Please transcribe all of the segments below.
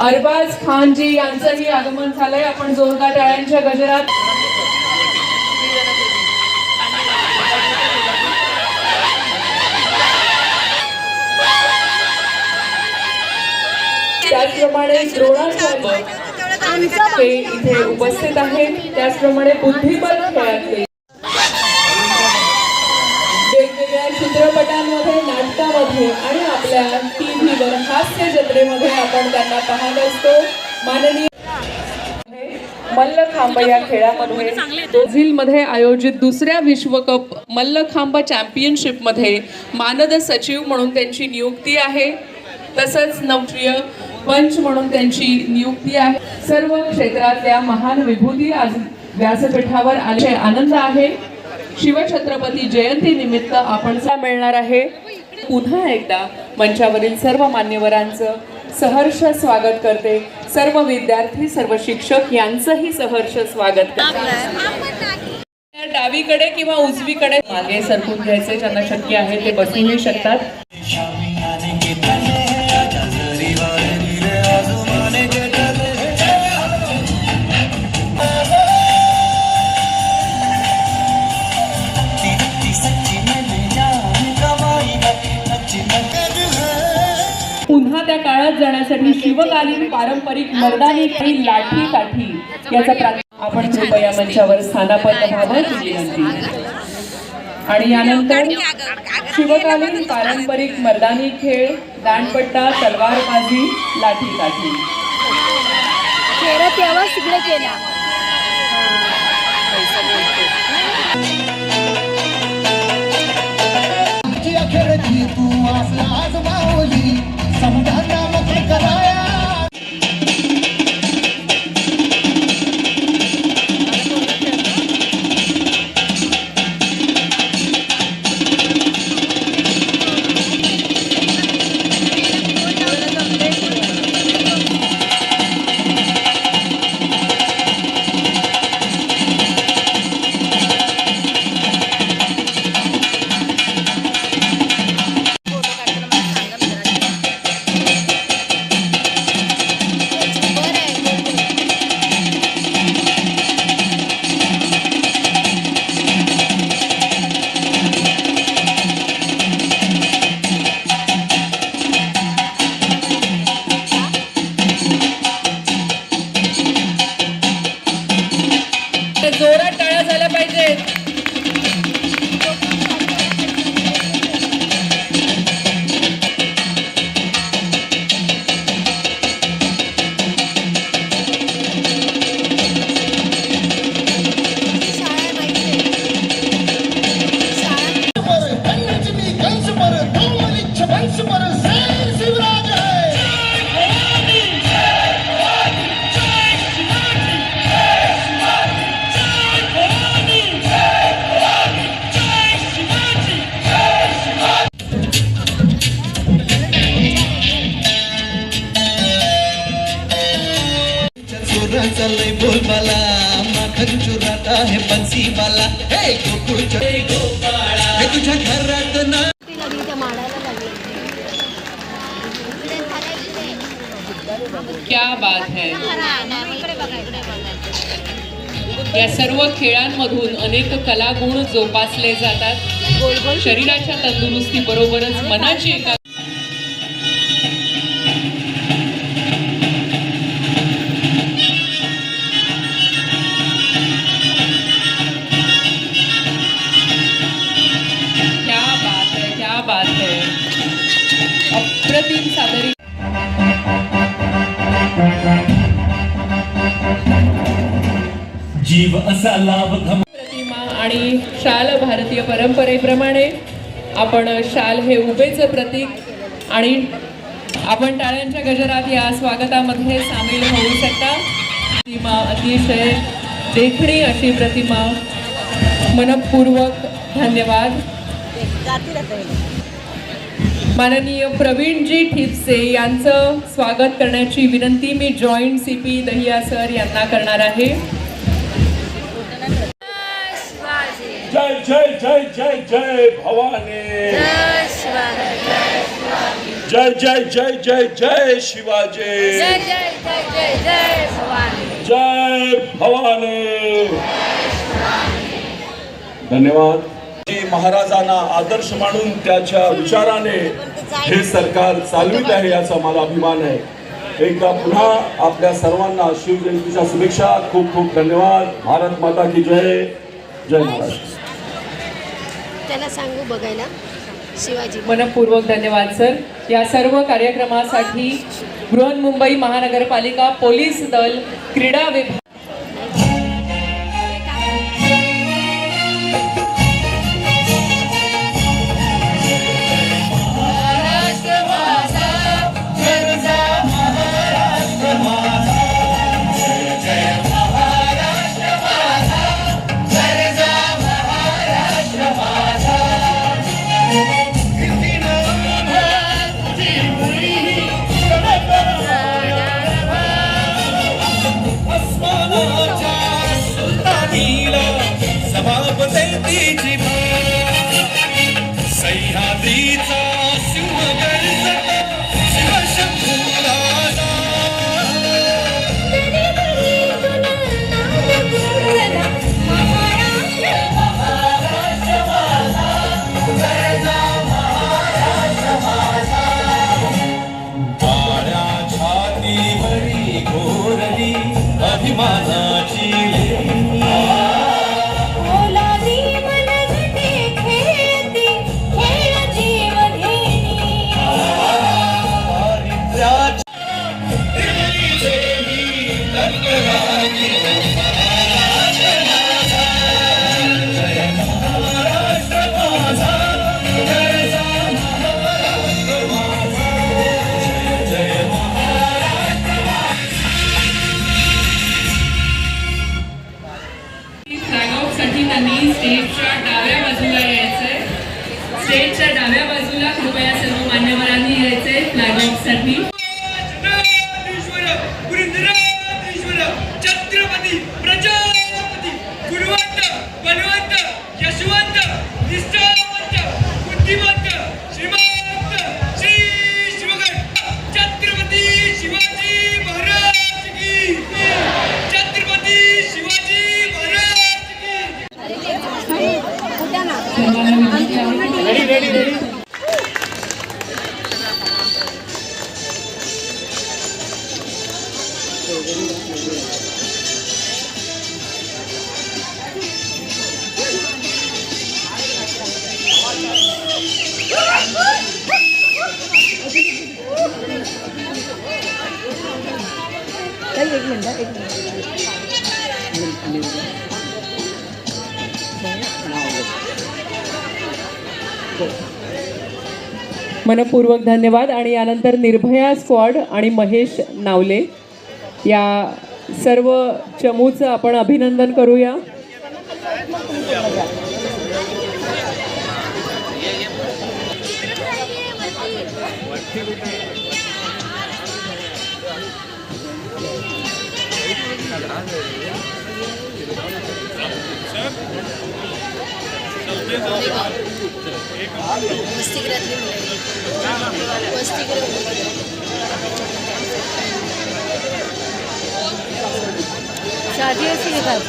अरबाज खानजी यांचंही आगमन झालंय. आपण जोरदार टाळ्यांच्या गजरात ते इथे उपस्थित आहेत त्याचप्रमाणे बुद्धिबल खेळातले वेगवेगळ्या चित्रपटांमध्ये नाटकामध्ये आणि आपल्या टीव्हीवर हास्य जत्रेमध्ये आपण त्यांना पाहत असतो. माननीय मल्लखांब या खेळामध्ये मध्ये आयोजित दुसऱ्या विश्वकप मल्लखांब चॅम्पियनशिपमध्ये मानद सचिव म्हणून त्यांची नियुक्ती आहे. तसंच नवप्रिय पंच म्हणून त्यांची नियुक्ती आहे. सर्व क्षेत्रातल्या महान विभूती आज व्यासपीठावर आले. आनंद आहे. शिवछत्रपती जयंती निमित्त आपण मिळणार आहे. पुन्हा एकदा मंचावरील सर्व मान्यवरांचं सहर्ष स्वागत करते. सर्व विद्यार्थी सर्व शिक्षक यांचंही सहर्ष स्वागत करते. डावीकडे किंवा उजवीकडे? मागे सरकून घ्यायचे ज्यांना शक्य आहे ते बसूही शकतात. जाण्यासाठी शिवकालीन पारंपरिक मर्दानी आणि लाठी काठी याचा आपण कृपया मंचावर स्थानापन्न व्हावं विनंती. आणि यानंतर शिवकालीन पारंपरिक मर्दानी खेळ दांडपट्टा तलवारबाजी लाठी काठी चेहरा तेव्हाच तिकडे केला तू आज मावली करा क्या बात है। या सर्व खेळांमधून अनेक कलागुण जोपासले जातात. शरीराच्या तंदुरुस्ती बरोबरच मनाची एका जीव असा लाभ प्रतिमा आणि शाल भारतीय परंपरेप्रमाणे आपण शाल हे उभेचं प्रतीक आणि आपण टाळ्यांच्या गजरात या स्वागतामध्ये सामील होऊ शकता. प्रतिमा अतिशय देखणी अशी प्रतिमा. मनपूर्वक धन्यवाद. माननीय प्रवीणजी ठिपसे यांचं स्वागत करण्याची विनंती मी joint C P Dahiya sir यांना करणार आहे. जय जय जय जय जय भवानी। जय जय जय जय जय जय शिवाजी। जय जय जय जय जय भवानी। जय भवानी। धन्यवाद। जी महाराजांना आदर्श मानून त्याच्या विचाराने हे सरकार चालवित आहे याचा मला अभिमान आहे. एकदा पुन्हा आपल्या सर्वांना शिवजयंतीच्या शुभेच्छा खूप खूप धन्यवाद. भारत माता की जय. जय महाराष्ट्र. त्याला सांगू बघायला. शिवाजी. मनपूर्वक धन्यवाद सर. या सर्व कार्यक्रमासाठी बृहन्मुंबई महानगरपालिका पोलीस दल क्रीडा विभाग रेडी रेडी रेडी एक मिनट एक मिनट मनपूर्वक धन्यवाद. आणि यानंतर निर्भया स्क्वॉड आणि महेश नावले. या सर्व चमूचं आपण अभिनंदन करूया. वसतिगृहातली मुलं वसतिगृह शादी अशी घेतात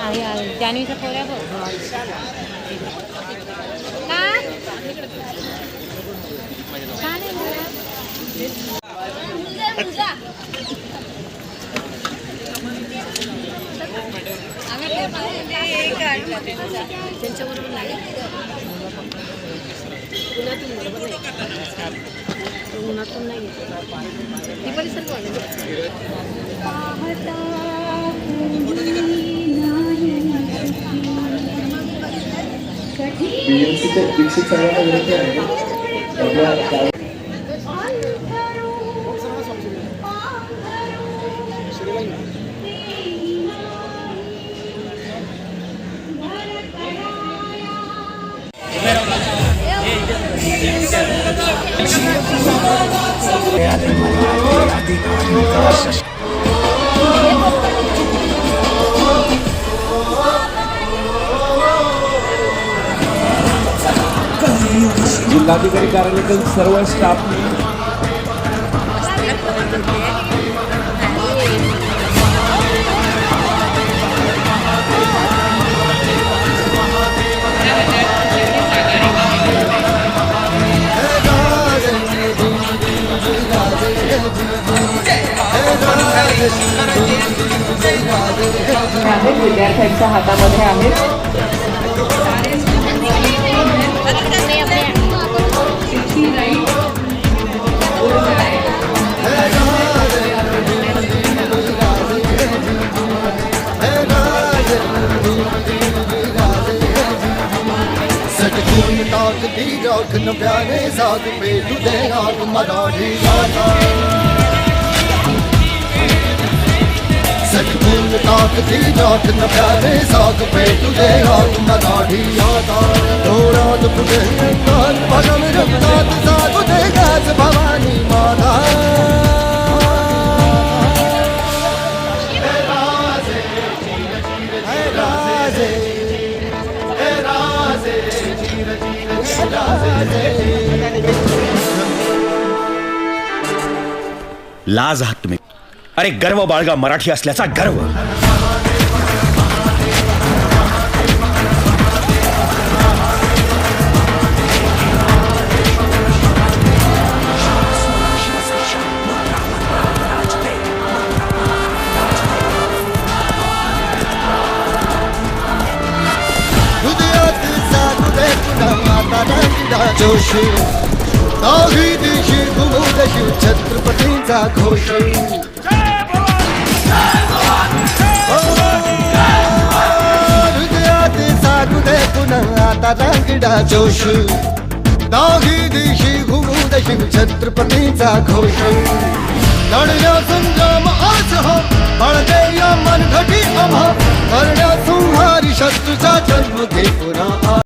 आहे जान्हवीचा पोऱ्या बघ का का नाही बोलत? त्यांच्याबरोबर नाही उन्हातून बरोबर नाही नाही दीक्षित विनंती आहे. जिल्हाधिकारी कार्यालयातील सर्व स्टाफ विद्यार्थ्यांच्या हातामध्ये आहेत ताकती राखन प्यारे साथ पे तुझे आग मराठी आता सटकून ताकती राखन प्यारे साथ पे तुझे आग मराठी आता थोडात पुढे कान पगम रंगात साधू दे गाज लाज आहात तुम्ही. अरे गर्व बाळगा मराठी असल्याचा गर्व. जागुदे पुन्हा आता रांगीडा जोश दाही दिशी घुमूदशी छत्रपतींचा घोष लढल्या संग्राम आज हो बळदे या मनघटी आम्हा करण्या संहारी शत्रूचा जन्म घे पुन्हा